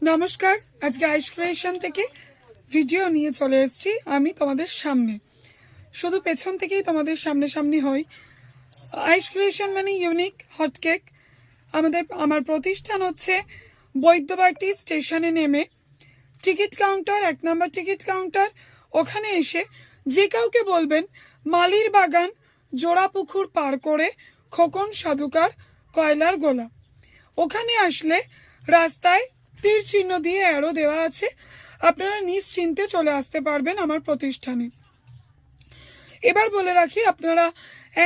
নমস্কার। আজকে আইস ক্রিয়েশন থেকে ভিডিও নিয়ে চলে এসেছি আমি তোমাদের সামনে। শুধু পেছন থেকেই তোমাদের সামনে সামনে হই। আইস ক্রিয়েশন মানে ইউনিক হট কেক আমাদের, আমার প্রতিষ্ঠান হচ্ছে বৈদ্যবাটি স্টেশনে নেমে। টিকিট কাউন্টার, এক নম্বর টিকিট কাউন্টার, ওখানে এসে যে কাউকে বলবেন, মালির বাগান জোড়াপুকুর পার করে খোকন সাধুকার, কয়লার গোলা। ওখানে আসলে রাস্তায় তীর চিহ্ন দিয়ে অ্যারো দেওয়া আছে। আপনারা নিশ্চিন্তে চলে আসতে পারবেন আমার প্রতিষ্ঠানে। এবার বলে রাখি, আপনারা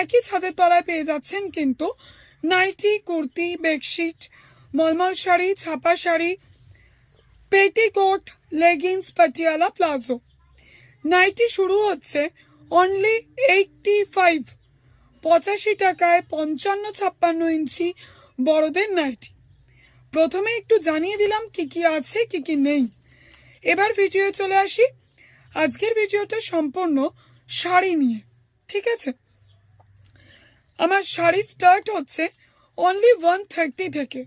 একই ছাদের তলায় পেয়ে যাচ্ছেন কিন্তু নাইটি, কুর্তি বেডশিট মলমল শাড়ি, ছাপা sari petticoat leggings Patiala palazzo nightie শুরু হচ্ছে অনলি এইটটি ফাইভ পঁচাশি টাকায় পঞ্চান্ন ছাপ্পান্ন ইঞ্চি বড়দের নাইটি। প্রথমে একটু জানিয়ে দিলাম কি কি আছে, কি কি নেই। এবার ভিডিও চলে আসি। আজকের ভিডিওটা সম্পূর্ণ শাড়ি নিয়ে, ঠিক আছে? আমার শাড়ি স্টার্ট হচ্ছে অনলি ওয়ান থার্টি থেকে।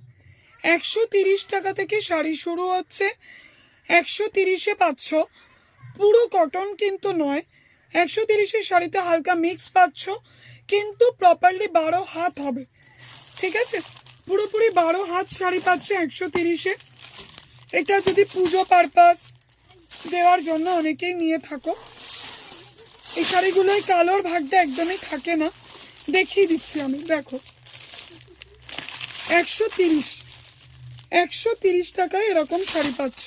একশো তিরিশ টাকা থেকে শাড়ি শুরু হচ্ছে। একশো তিরিশে পাচ্ছ। পুরো কটন কিন্তু নয়। একশো তিরিশের শাড়িতে হালকা মিক্স পাচ্ছ। কিন্তু প্রপারলি বারো হাত হবে। ঠিক আছে? পুরোপুরি বারো হাত শাড়ি পাচ্ছ একশো তিরিশে। এটা যদি পুজো পারপাস দেওয়ার জন্য অনেকেই নিয়ে থাকো। এই শাড়িগুলোয় কালোর ভাগটা একদমই থাকে না। দেখিয়ে দিচ্ছি আমি, দেখো। একশো তিরিশ। একশো তিরিশ টাকায় এরকম শাড়ি পাচ্ছ।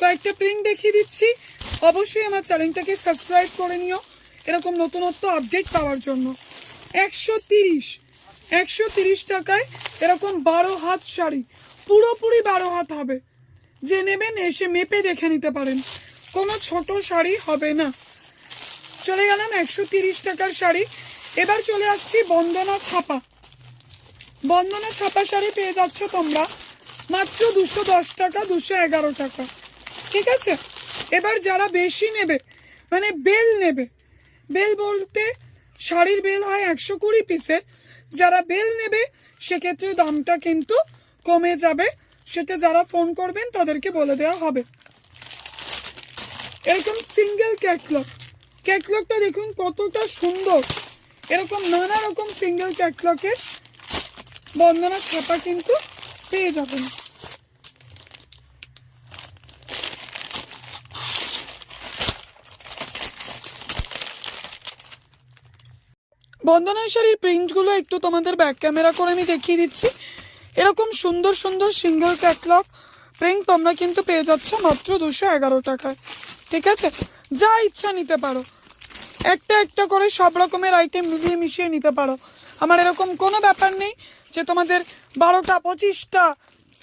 কয়েকটা প্রিন্ট দেখিয়ে দিচ্ছি। অবশ্যই আমার চ্যানেলটাকে সাবস্ক্রাইব করে নিও। এরকম নতুনত্ব আপডেট পাওয়ার জন্য। একশো তিরিশ। একশো তিরিশ টাকায় এরকম বারো হাত শাড়ি। পুরোপুরি বারো হাত হবে। যে নেবেন এসে মেপে দেখে নিতে পারেন। কোনো ছোট শাড়ি হবে না। চলে গেলাম একশো তিরিশ টাকার শাড়ি। এবার চলে আসছি বন্দনা ছাপা। বন্দনা ছাপা শাড়ি পেয়ে যাচ্ছ তোমরা। মাত্র দুশো দশ টাকা, দুশো এগারো টাকা। ঠিক আছে? এবার যারা বেশি নেবে মানে বেল নেবে। বেল বলতে শাড়ির বেল হয় একশো কুড়ি পিসের যারা বেল নেবে, সেক্ষেত্রে দামটা কিন্তু কমে যাবে। সেটা যারা ফোন করবেন, তাদেরকে বলে দেওয়া হবে। এরকম সিঙ্গেল ক্যাটলগ ক্যাটলগটা দেখুন কতটা সুন্দর। এরকম নানা রকম সিঙ্গেল ক্যাটলগের বন্দনা ছাপা কিন্তু পেয়ে যাবেন। বন্দনা শাড়ির প্রিন্টগুলো একটু তোমাদের ব্যাক ক্যামেরা করে আমি দেখিয়ে দিচ্ছি। এরকম সুন্দর সুন্দর সিঙ্গেল ক্যাটলগ প্রিন্ট তোমরা কিন্তু পেয়ে যাচ্ছ মাত্র দুশো এগারো টাকায়। ঠিক আছে? যা ইচ্ছা নিতে পারো। একটা একটা করে সব রকমের আইটেম মিলিয়ে মিশিয়ে নিতে পারো। আমার এরকম কোনো ব্যাপার নেই যে তোমাদের বারোটা, পঁচিশটা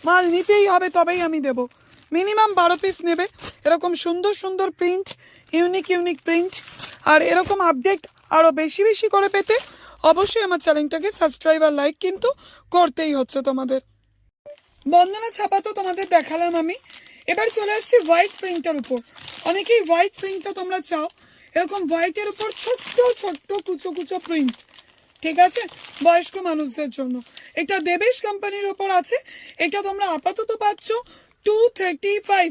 মাল নিতেই হবে, তবেই আমি দেব। মিনিমাম বারো পিস নেবে। এরকম সুন্দর সুন্দর প্রিন্ট ইউনিক ইউনিক প্রিন্ট আর এরকম আপডেট আরও বেশি বেশি করে পেতে অবশ্যই আমার চ্যানেলটাকে সাবস্ক্রাইব আর লাইক কিন্তু করতেই হচ্ছে তোমাদের। বন্দনা ছাপা তো তোমাদের দেখালাম আমি। এবার চলে আসছি হোয়াইট প্রিন্টের উপর। অনেকেই হোয়াইট প্রিন্টটা তোমরা চাও। এরকম হোয়াইটের উপর ছোট্ট ছোট্ট, কুচো কুচো প্রিন্ট ঠিক আছে? বয়স্ক মানুষদের জন্য। এটা দেবেশ কোম্পানির ওপর আছে। এটা তোমরা আপাতত পাচ্ছ টু থার্টি ফাইভ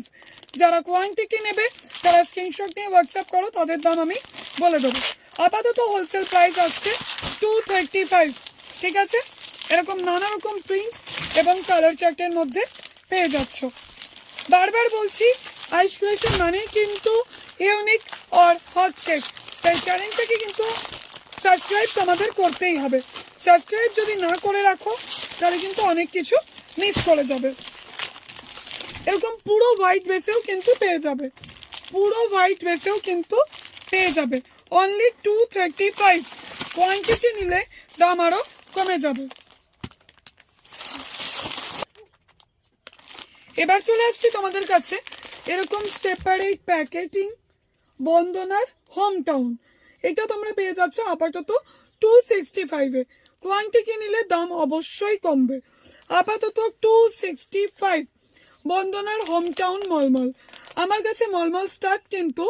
যারা কোয়ান্টিটি নেবে, তারা স্ক্রিনশট নিয়ে হোয়াটসঅ্যাপ করো, তাদের দাম আমি বলে দেবো। আপাতত হোলসেল প্রাইস আসছে টু থার্টি ফাইভ ঠিক আছে? এরকম নানা রকম প্রিন্ট এবং কালার চার্টের মধ্যে পেয়ে যাচ্ছ। বারবার বলছি আইস ক্রিয়েশন মানে কিন্তু ইউনিক অর হট কেক তাই চ্যানেলটাকে কিন্তু সাবস্ক্রাইব তোমাদের করতেই হবে। সাবস্ক্রাইব যদি না করে রাখো, তাহলে কিন্তু অনেক কিছু মিস করে যাবে। এরকম পুরো হোয়াইট বেসেও কিন্তু পেয়ে যাবে। পুরো হোয়াইট বেসেও কিন্তু পেয়ে যাবে। Only two thirty five quantity নিলে দাম আরও কমে যাবে। এবার চলে আসছি তোমাদের কাছে। এরকম সেপারেট প্যাকেটিং বন্দনার হোম টাউন এটা তোমরা পেয়ে যাচ্ছ আপাতত টু সিক্সটি ফাইভে কোয়ান্টিটি নিলে দাম অবশ্যই কমবে। আপাতত টু সিক্সটি ফাইভ বন্দনার হোম টাউন মলমল আমার কাছে মলমল স্টার্ট কিন্তু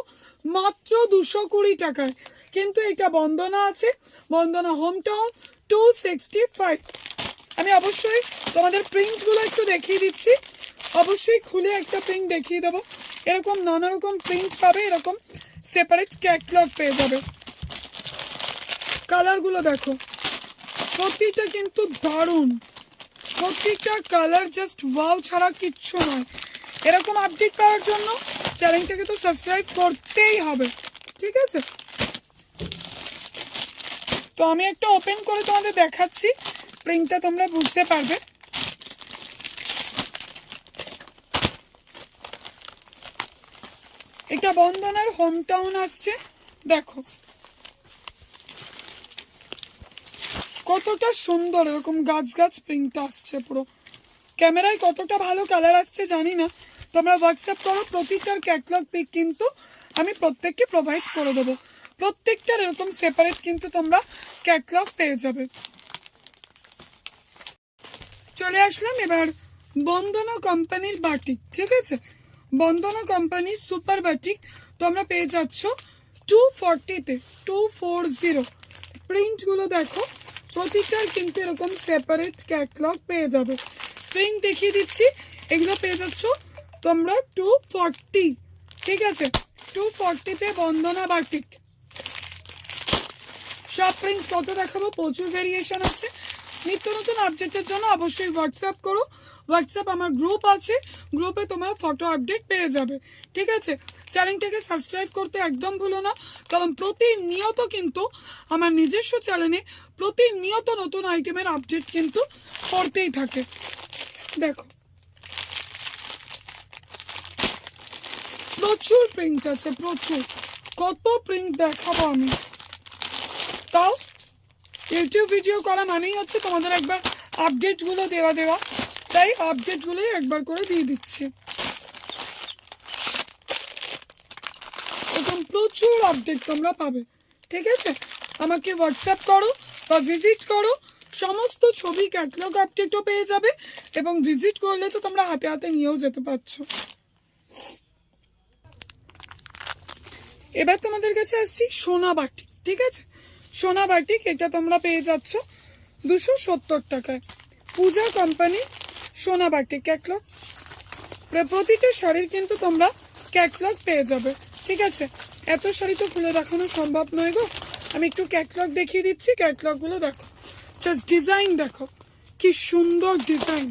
মাত্র দুশো কুড়ি টাকায়। কিন্তু এটা বন্দনা আছে, Bandana home town two sixty five আমি অবশ্যই তোমাদের প্রিন্টগুলো একটু দেখিয়ে দিচ্ছি। অবশ্যই খুলে একটা প্রিন্ট দেখিয়ে দেবো। এরকম নানা রকম প্রিন্ট পাবে, এরকম সেপারেট ক্যাটলগ পেয়ে যাবে। কালারগুলো দেখো। প্রতিটা কিন্তু দারুণ। প্রত্যেকটা কালার জাস্ট ওয়াও ছাড়া কিচ্ছু নয়। এরকম আপডেট পাওয়ার জন্য চ্যানেলটাকে তো সাবস্ক্রাইব করতেই হবে, ঠিক আছে? তো আমি একটা ওপেন করে তোমাদের দেখাচ্ছি প্রিন্টটা তোমরা বুঝতে পারবে। এটা বন্দনার হোম টাউন আসছে, দেখো। কতটা সুন্দর এরকম গাছ গাছ প্রিন্ট আসছে পুরো। ক্যামেরায় কতটা ভালো কালার আসছে জানি না তোমরা হোয়াটসঅ্যাপ করো, প্রতিটার ক্যাটলগ পিক কিন্তু আমি প্রত্যেককে প্রোভাইড করে দেবো। প্রত্যেকটার এরকম সেপারেট কিন্তু তোমরা ক্যাটলগ পেয়ে যাবে। চলে আসলাম এবার বন্দনা কোম্পানির বাটিক ঠিক আছে? বন্দনা কোম্পানির সুপার বাটিক তোমরা পেয়ে যাচ্ছ টু ফর্টিতে টু ফোর জিরো প্রিন্টগুলো দেখো, প্রতিটার কিন্তু এরকম সেপারেট ক্যাটলগ পেয়ে যাবে। প্রিন্ট দেখিয়ে দিচ্ছি, এগুলো পেয়ে যাচ্ছ তোমরা টু ফর্টি ঠিক আছে? টু ফর্টিতে বন্দনা বাটিক। সব প্রিন্ট কত দেখাবো, প্রচুর ভেরিয়েশন আছে। নিত্য নতুন আপডেটের জন্য অবশ্যই হোয়াটসঅ্যাপ করো। হোয়াটসঅ্যাপ আমার গ্রুপ আছে। গ্রুপে তোমার ফটো আপডেট পেয়ে যাবে। ঠিক আছে? চ্যানেলটাকে সাবস্ক্রাইব করতে একদম ভুলো না। কারণ প্রতিনিয়ত কিন্তু আমার নিজস্ব চ্যানেলে প্রতিনিয়ত নতুন আইটেমের আপডেট কিন্তু করতেই থাকে। দেখো। প্রচুর প্রিন্ট আছে, প্রচুর। কত প্রিন্ট দেখাবো আমি? তাও? ইউটিউব ভিডিও করা মানেই হচ্ছে তোমাদের একবার আপডেটগুলো দেওয়া দেওয়া। তাই আপডেটগুলোই একবার করে দিয়ে দিচ্ছি। এরকম প্রচুর আপডেট তোমরা পাবে, ঠিক আছে? আমাকে হোয়াটসঅ্যাপ করো বা ভিজিট করো, সমস্ত ছবি ক্যাটলগ আপডেটও পেয়ে যাবে এবং ভিজিট করলে তো তোমরা হাতে হাতে নিয়েও যেতে পারছ। এবার তোমাদের কাছে আসছি সোনা বাটিক ঠিক আছে? সোনা বাটিক এটা তোমরা পেয়ে যাচ্ছ দুশো সত্তর টাকায়। Puja company Sona batik catalogue প্রতিটা শাড়ির কিন্তু তোমরা ক্যাটলগ পেয়ে যাবে, ঠিক আছে? এত শাড়ি তো খুলে দেখানো সম্ভব নয় গো। আমি একটু ক্যাটলগ দেখিয়ে দিচ্ছি ক্যাটলগগুলো দেখো। জাস্ট ডিজাইন দেখো, কি সুন্দর ডিজাইন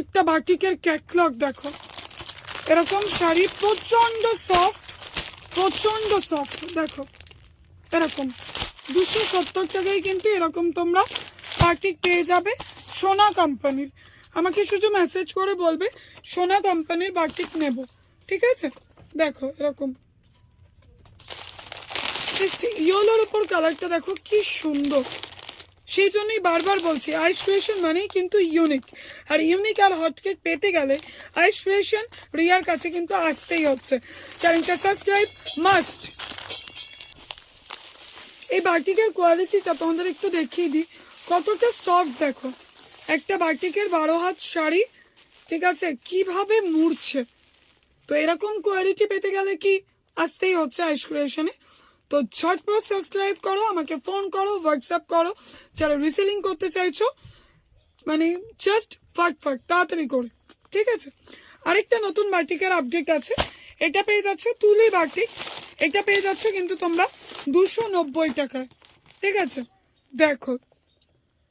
একটা বাটিকের ক্যাটলগ দেখো। এরকম শাড়ি প্রচণ্ড সফট প্রচণ্ড সফট দেখো, এরকম। দুশো সত্তর টাকায় কিন্তু এরকম তোমরা পার্টি পেয়ে যাবে সোনা কোম্পানির আমাকে শুধু মেসেজ করে বলবে, সোনা কোম্পানির বাটিক নেব, ঠিক আছে? দেখো, এরকম। ইয়েলোর উপর কালারটা দেখো, কি সুন্দর। সেই জন্যই বারবার বলছি আইস ক্রিয়েশন মানেই কিন্তু ইউনিক আর ইউনিক আর হটকেক পেতে গেলে আইস ক্রিয়েশন রিয়ার কাছে কিন্তু আসতেই হচ্ছে। চ্যানেলটা সাবস্ক্রাইব মাস্ট এই বাটিকের কোয়ালিটিটা তোমাদের একটু দেখিয়ে দিই। কতটা সফট দেখো। একটা বাটিকের বারো হাত শাড়ি, ঠিক আছে, কীভাবে মুড়ছে। তো এরকম কোয়ালিটি পেতে গেলে কি? আসতেই হচ্ছে আইস ক্রিয়েশনে তো ঝটপট সাবস্ক্রাইব করো, আমাকে ফোন করো হোয়াটসঅ্যাপ করো। যারা রিসেলিং করতে চাইছো মানে জাস্ট ফাট ফাট, তাড়াতাড়ি করে, ঠিক আছে? আরেকটা নতুন বাটিকের আপডেট আছে। এটা পেয়ে যাচ্ছ তুলি বাটিক এটা পেয়ে যাচ্ছ কিন্তু তোমরা দুশো নব্বই টাকায়, ঠিক আছে? দেখো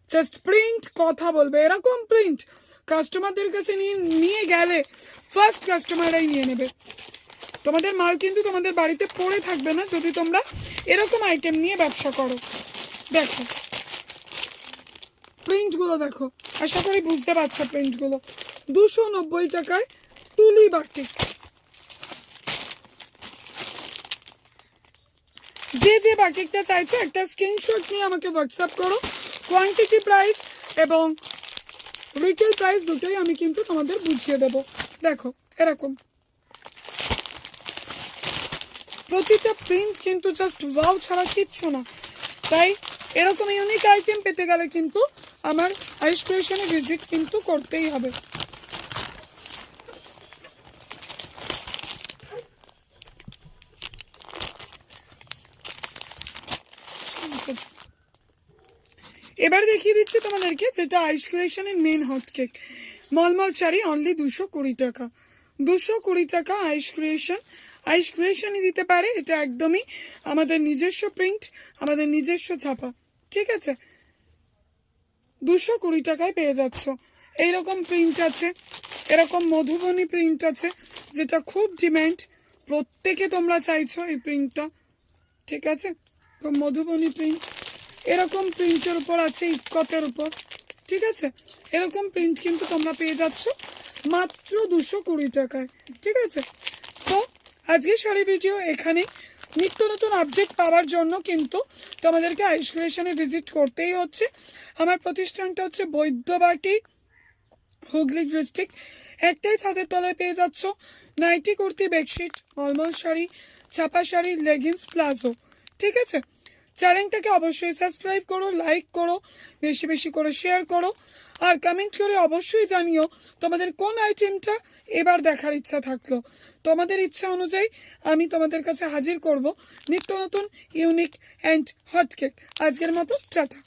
জাস্ট প্রিন্ট কথা বলবে, এরকম প্রিন্ট কাস্টমারদের কাছে নিয়ে নিয়ে গেলে ফার্স্ট কাস্টমাররাই নিয়ে নেবে। তোমাদের মাল কিন্তু তোমাদের বাড়িতে পড়ে থাকবে না যদি তোমরা এরকম আইটেম নিয়ে ব্যবসা করো। দেখো। প্রিন্টগুলো দেখো। আশা করি বুঝতে পারছ প্রিন্টগুলো দুশো নব্বই টাকায় তুলি বাটিক যে যে বাটিকটা চাইছো একটা স্ক্রিনশট নিয়ে আমাকে হোয়াটসঅ্যাপ করো। কোয়ান্টিটি প্রাইস এবং রিটেল প্রাইস দুটোই আমি কিন্তু তোমাদের বুঝিয়ে দেব। দেখো, এরকম। প্রতিটা প্রিন্ট কিন্তু জাস্ট ওয়াও ছাড়া কিচ্ছু না। তাই এরকম ইউনিক আইটেম পেতে গেলে কিন্তু আমার আইস ভিজিট কিন্তু করতেই হবে। এবার দেখিয়ে দিচ্ছি তোমাদেরকে যেটা ice ক্রিয়েশনের main hot cake mulmul sari only দুশো কুড়ি টাকা। দুশো কুড়ি টাকা আইস ক্রিয়েশন আইস ক্রিয়েশনই দিতে পারে, এটা একদমই আমাদের নিজস্ব প্রিন্ট আমাদের নিজস্ব ছাপা। ঠিক আছে? দুশো কুড়ি টাকায় পেয়ে যাচ্ছ। এইরকম প্রিন্ট আছে, এরকম মধুবনী প্রিন্ট আছে, যেটা খুব ডিম্যান্ড প্রত্যেকে তোমরা চাইছো এই প্রিন্টটা ঠিক আছে? তো মধুবনী প্রিন্ট এরকম প্রিন্টের উপর আছে ইকতের উপর। ঠিক আছে? এরকম প্রিন্ট কিন্তু তোমরা পেয়ে যাচ্ছ মাত্র দুশো কুড়ি টাকায়। ঠিক আছে? তো আজকে শাড়ি ভিডিও এখানে নিত্য নতুন আপডেট পাওয়ার জন্য কিন্তু তোমাদেরকে আইস ক্রিয়েশনে ভিজিট করতেই হচ্ছে। আমার প্রতিষ্ঠানটা হচ্ছে বৈদ্যবাটি, হুগলি ডিস্ট্রিক্ট একটাই ছাদের তলায় পেয়ে যাচ্ছ নাইটি, কুর্তি বেডশিট অলমল শাড়ি, ছাপা শাড়ি লেগিংস প্লাজো। ঠিক আছে? চ্যানেলটাকে অবশ্যই সাবস্ক্রাইব করো লাইক করো, বেশি বেশি করে শেয়ার করো। আর কমেন্ট করে অবশ্যই জানিও তোমাদের কোন আইটেমটা এবার দেখার ইচ্ছা থাকল। তোমাদের ইচ্ছা অনুযায়ী আমি তোমাদের কাছে হাজির করব। নিত্য নতুন ইউনিক অ্যান্ড হটকেক আজকের মতো, টাটা।